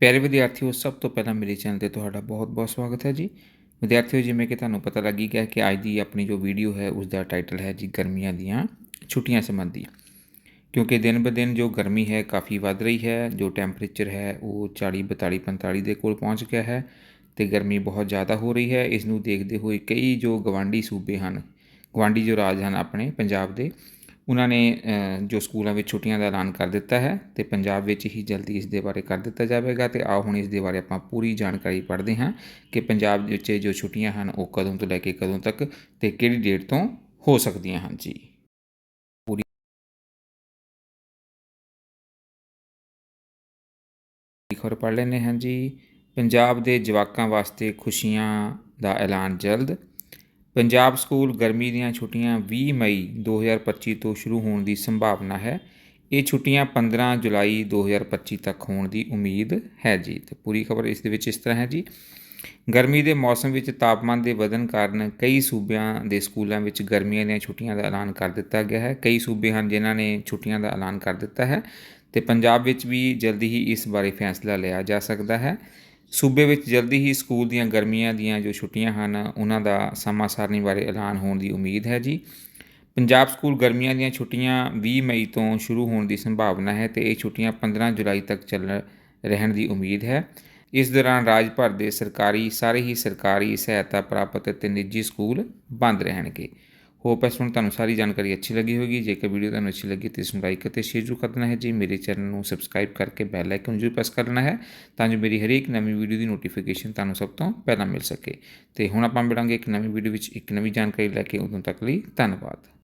ਪਿਆਰੇ ਵਿਦਿਆਰਥੀਓ, ਸਭ ਤੋਂ ਪਹਿਲਾਂ ਮੇਰੇ ਚੈਨਲ ਤੇ ਤੁਹਾਡਾ ਬਹੁਤ-ਬਹੁਤ ਸਵਾਗਤ ਹੈ ਜੀ। ਵਿਦਿਆਰਥੀਓ, ਜਿਵੇਂ ਕਿ ਤੁਹਾਨੂੰ ਪਤਾ ਲੱਗੀ ਗਿਆ ਕਿ ਅੱਜ ਦੀ ਆਪਣੀ ਜੋ ਵੀਡੀਓ ਹੈ ਉਸ ਦਾ ਟਾਈਟਲ ਹੈ ਜੀ, ਗਰਮੀਆਂ ਦੀਆਂ ਛੁੱਟੀਆਂ ਸੰਬੰਧੀ। ਕਿਉਂਕਿ ਦਿਨ ਬ ਦਿਨ ਜੋ ਗਰਮੀ ਹੈ, ਕਾਫੀ ਵੱਧ ਰਹੀ ਹੈ, ਜੋ ਟੈਂਪਰੇਚਰ ਹੈ, ਉਹ 40 42 45 ਦੇ ਕੋਲ ਪਹੁੰਚ ਗਿਆ ਹੈ ਤੇ ਗਰਮੀ ਬਹੁਤ ਜ਼ਿਆਦਾ ਹੋ ਰਹੀ ਹੈ। ਇਸ ਨੂੰ ਦੇਖਦੇ ਹੋਏ ਕਈ ਜੋ ਗਵਾਂਢੀ ਸੂਬੇ ਹਨ ਗਵਾਂਢੀ ਜੋ ਰਾਜ ਹਨ ਆਪਣੇ ਪੰਜਾਬ ਦੇ ਉਹਨਾਂ ਨੇ ਜੋ ਸਕੂਲਾਂ ਵਿੱਚ ਛੁੱਟੀਆਂ ਦਾ ਐਲਾਨ ਕਰ ਦਿੱਤਾ ਹੈ ਤੇ ਪੰਜਾਬ ਵਿੱਚ ਹੀ ਜਲਦੀ ਇਸ ਦੇ ਬਾਰੇ ਕਰ ਦਿੱਤਾ ਜਾਵੇਗਾ ਤੇ ਆਓ ਹੁਣ ਇਸ ਦੇ ਬਾਰੇ ਆਪਾਂ ਪੂਰੀ ਜਾਣਕਾਰੀ ਪੜ੍ਹਦੇ ਹਾਂ ਕਿ ਪੰਜਾਬ ਵਿੱਚ ਜੋ ਛੁੱਟੀਆਂ ਹਨ ਉਹ ਕਦੋਂ ਤੋਂ ਲੈ ਕੇ ਕਦੋਂ ਤੱਕ ਤੇ ਕਿਹੜੀ ਡੇਟ ਤੋਂ ਹੋ ਸਕਦੀਆਂ ਹਨ। ਜੀ। ਪੂਰੀ ਖਬਰ ਪੜ੍ਹ ਲੈਂਦੇ ਹਾਂ ਜੀ। ਪੰਜਾਬ ਦੇ ਜਵਾਕਾਂ ਵਾਸਤੇ ਖੁਸ਼ੀਆਂ ਦਾ ਐਲਾਨ ਜਲਦ ਪੰਜਾਬ ਸਕੂਲ ਗਰਮੀ ਦੀਆਂ ਛੁੱਟੀਆਂ 20 ਮਈ 2025 ਤੋਂ ਸ਼ੁਰੂ ਹੋਣ ਦੀ ਸੰਭਾਵਨਾ ਹੈ। ਇਹ ਛੁੱਟੀਆਂ 15 ਜੁਲਾਈ 2025 ਤੱਕ ਹੋਣ ਦੀ ਉਮੀਦ ਹੈ ਜੀ। ਤੇ ਪੂਰੀ ਖਬਰ ਇਸ ਦੇ ਵਿੱਚ ਇਸ ਤਰ੍ਹਾਂ ਹੈ ਜੀ। ਗਰਮੀ ਦੇ ਮੌਸਮ ਵਿੱਚ ਤਾਪਮਾਨ ਦੇ ਵਧਣ ਕਾਰਨ ਕਈ ਸੂਬਿਆਂ ਦੇ ਸਕੂਲਾਂ ਵਿੱਚ ਗਰਮੀਆਂ ਦੀਆਂ ਛੁੱਟੀਆਂ ਦਾ ਐਲਾਨ ਕਰ ਦਿੱਤਾ ਗਿਆ ਹੈ। ਕਈ ਸੂਬੇ ਹਨ ਜਿਨ੍ਹਾਂ ਨੇ ਛੁੱਟੀਆਂ ਦਾ ਐਲਾਨ ਕਰ ਦਿੱਤਾ ਹੈ। ਤੇ ਪੰਜਾਬ ਵਿੱਚ ਵੀ ਜਲਦੀ ਹੀ ਇਸ ਬਾਰੇ ਫੈਸਲਾ ਲਿਆ ਜਾ ਸਕਦਾ ਹੈ। ਸੂਬੇ ਵਿੱਚ ਜਲਦੀ ਹੀ ਸਕੂਲ ਦੀਆਂ ਗਰਮੀਆਂ ਦੀਆਂ ਜੋ ਛੁੱਟੀਆਂ ਹਨ, ਉਹਨਾਂ ਦਾ ਸਮਾਂ ਸਾਰਣੀ ਬਾਰੇ ਐਲਾਨ ਹੋਣ ਦੀ ਉਮੀਦ ਹੈ ਜੀ। ਪੰਜਾਬ ਸਕੂਲ ਗਰਮੀਆਂ ਦੀਆਂ ਛੁੱਟੀਆਂ 20 ਮਈ ਤੋਂ ਸ਼ੁਰੂ ਹੋਣ ਦੀ ਸੰਭਾਵਨਾ ਹੈ ਤੇ ਇਹ ਛੁੱਟੀਆਂ 15 ਜੁਲਾਈ ਤੱਕ ਚੱਲ ਰਹਿਣ ਦੀ ਉਮੀਦ ਹੈ। ਇਸ ਦੌਰਾਨ ਰਾਜ ਭਰ ਦੇ ਸਰਕਾਰੀ, ਸਾਰੇ ਹੀ ਸਰਕਾਰੀ ਸਹਾਇਤਾ ਪ੍ਰਾਪਤ ਤੇ ਨਿੱਜੀ ਸਕੂਲ ਬੰਦ ਰਹਿਣਗੇ। ਹੋਪ ਹੈ ਸੁਣ ਤੁਹਾਨੂੰ ਸਾਰੀ ਜਾਣਕਾਰੀ ਅੱਛੀ ਲੱਗੀ ਹੋਵੇਗੀ। ਜੇਕਰ ਵੀਡੀਓ ਤੁਹਾਨੂੰ ਅੱਛੀ ਲੱਗੀ ਤਾਂ ਇਸ ਨੂੰ ਲਾਈਕ ਅਤੇ ਸ਼ੇਅਰ ਜ਼ਰੂਰ ਕਰਨਾ ਹੈ। ਜੀ ਮੇਰੇ ਚੈਨਲ ਨੂੰ ਸਬਸਕ੍ਰਾਈਬ ਕਰਕੇ ਬੈਲ ਆਈਕਨ ਜ਼ਰੂਰ ਪ੍ਰੈਸ ਕਰਨਾ ਹੈ, ਤਾਂ ਜੋ ਮੇਰੀ ਹਰੇਕ ਨਵੀਂ ਵੀਡੀਓ ਦੀ ਨੋਟੀਫਿਕੇਸ਼ਨ ਤੁਹਾਨੂੰ ਸਭ ਤੋਂ ਪਹਿਲਾਂ ਮਿਲ ਸਕੇ। ਤੇ ਹੁਣ ਆਪਾਂ ਮਿਲਾਂਗੇ ਇੱਕ ਨਵੀਂ ਵੀਡੀਓ ਵਿੱਚ ਇੱਕ ਨਵੀਂ ਜਾਣਕਾਰੀ ਲੈ ਕੇ। ਉਦੋਂ ਤੱਕ ਲਈ ਧੰਨਵਾਦ।